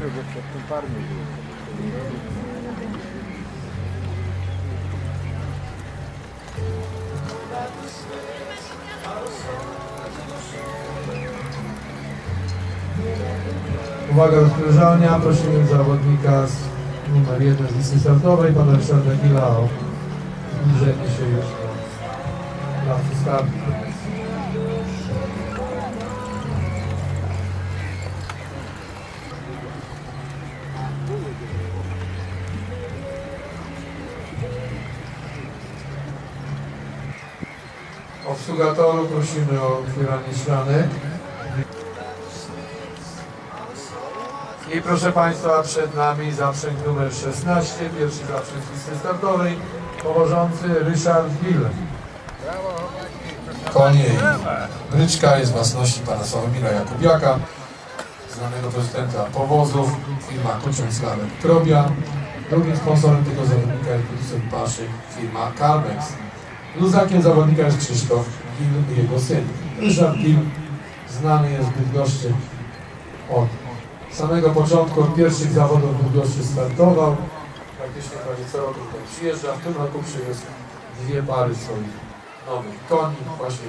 Dobrze, przed tym parmi było. Uwaga rozprężalnia, prosimy zawodnika z numer 1 z listy startowej, pana Ryszarda Gila o zbliżenie się już do placu startu. Obsługa toru prosimy o otwieranie szklanek. I proszę Państwa, przed nami zaprzęg numer 16, pierwszy zaprzęg listy startowej, powożący Ryszard Gill. Konie i bryczka jest własności pana Sławomira Jakubiaka, znanego prezydenta powozów, firma Kuciąg Slawek Krobia. Drugim sponsorem tego zawodnika jest producent paszy, firma Carmex. Luzakiem zawodnika jest Krzysztof Gill i jego syn. Ryszard Gill znany jest w Bydgoszczy od samego początku, od pierwszych zawodów w startował. Praktycznie prawie co roku tutaj przyjeżdża. W tym roku przywiózł dwie pary swoich nowych koni. Właśnie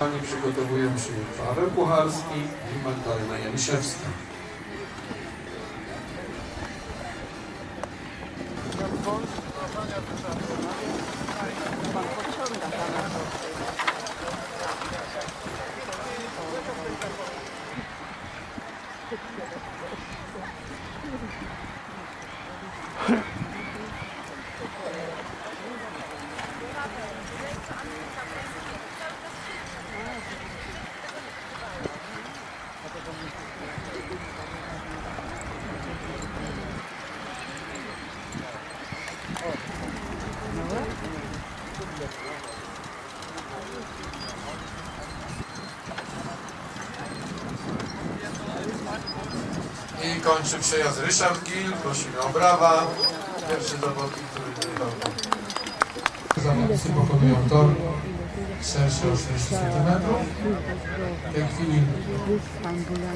Pani przygotowują się Paweł Pucharski i Magdalena Janiszewska. Kończy przejazd Ryszard Gil. Prosimy o brawa. Pierwszy zawodnik, który wyjechał. Zawodnicy pokonują tor szerszy o 40 cm. W tej chwili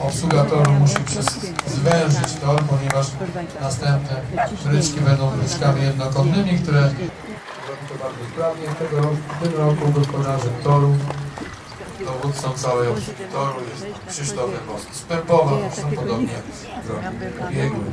obsługa toru musi przez, zwężyć tor, ponieważ następne bryczki będą bryczkami jednokątnymi, które robi to bardzo sprawnie. W tym roku gospodarzem toru dowódcą całej obsługi toru jest Krzysztof Dębowski. Z Pępowa zresztą podobnie zrobił biegły.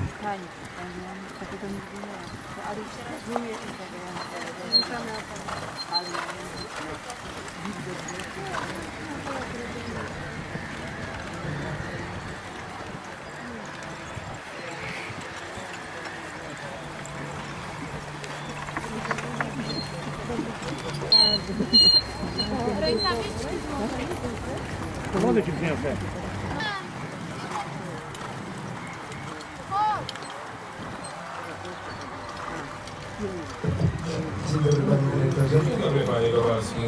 Onde que vem o pé? Thank you. Dzień dobry panie dyrektorze. Dobry panie Kowalski.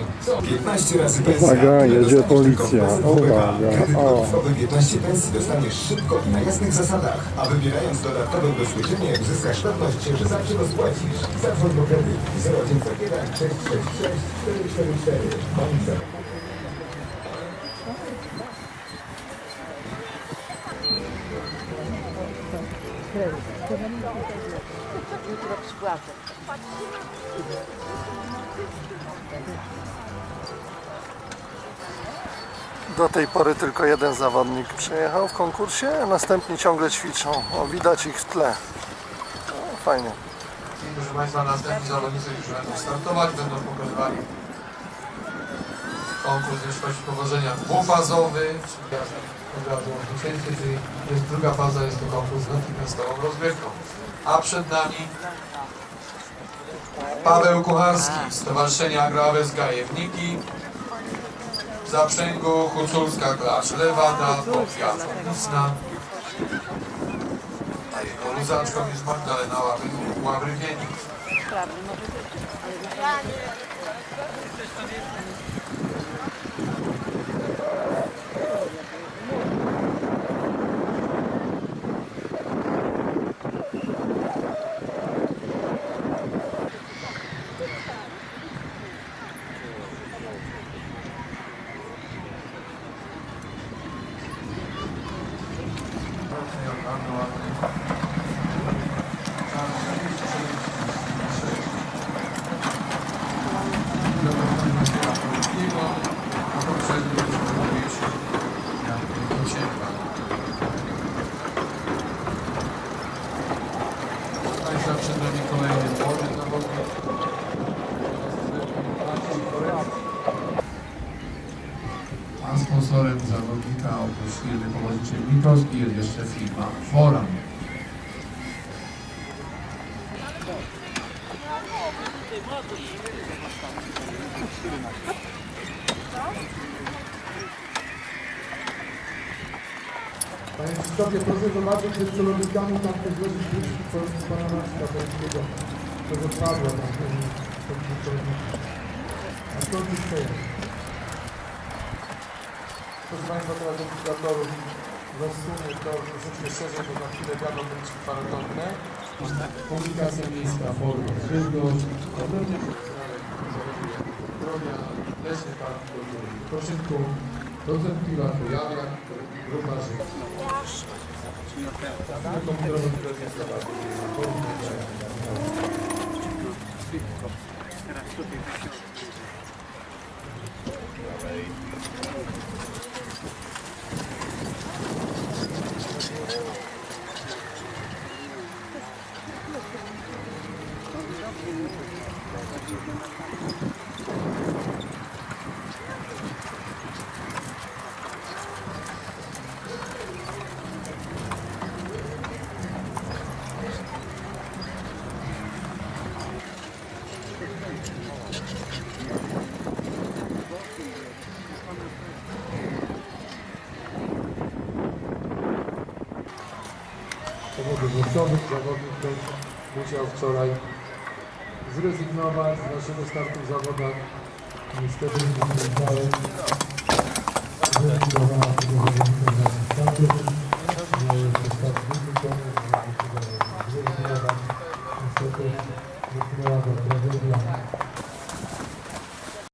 15 razy pensja. Uwaga, jedzie policja. Uwaga, Kredyt o. gotówkowy 15 pensji dostaniesz szybko i na jasnych zasadach. A wybierając dodatkowe ubezpieczenie, uzyskasz pewność, że zawsze go spłacisz. Zadzwoń po kredyt 0901 666 444. Końca. Jutro spłacę. Do tej pory tylko jeden zawodnik przyjechał w konkursie, a następni ciągle ćwiczą. O, widać ich w tle. No, fajnie. I proszę Państwa, następni zawodnicy już będą startować, będą pokonywali konkurs, o powodzenia dwufazowy, czyli jazda obrazu o zwycięstwie, czyli jest druga faza, jest to konkurs z natychmiastową rozgrywką. A przed nami Paweł Kucharski, Stowarzyszenie Agroaves Gajewniki, w zaprzęgu Huculska Klacz Lewada, Powiat Wisna, a jego luzaczką jest Magdalena Łabry- Łabrywiennik. Prawda, może być przed nami kolejny młody zawodnik. A zawodnika oprócz firmy Pomożniczej Mitowskiej jest jeszcze firma Forum. Panie Krzysztofie, proszę zobaczyć, że celownikami tam te złożyć bliski Polski Pana Maćka Polskiego. To wypadło tam ten ten celownik. A skąd już to jest? Proszę Państwa, teraz do operatorów rozsunę to troszeczkę szerzej, bo za chwilę wiadomo być kwarantanny. Komunikacja miejska, forum, żywność, problemy zdrowia, leśny park kultury i wypoczynku, docent piwa, Kujawia, grupa życia. Komputerowy prezes forum, powodów losowych zawodnik ten musiał wczoraj zrezygnować z naszego startu w zawodach. Niestety nie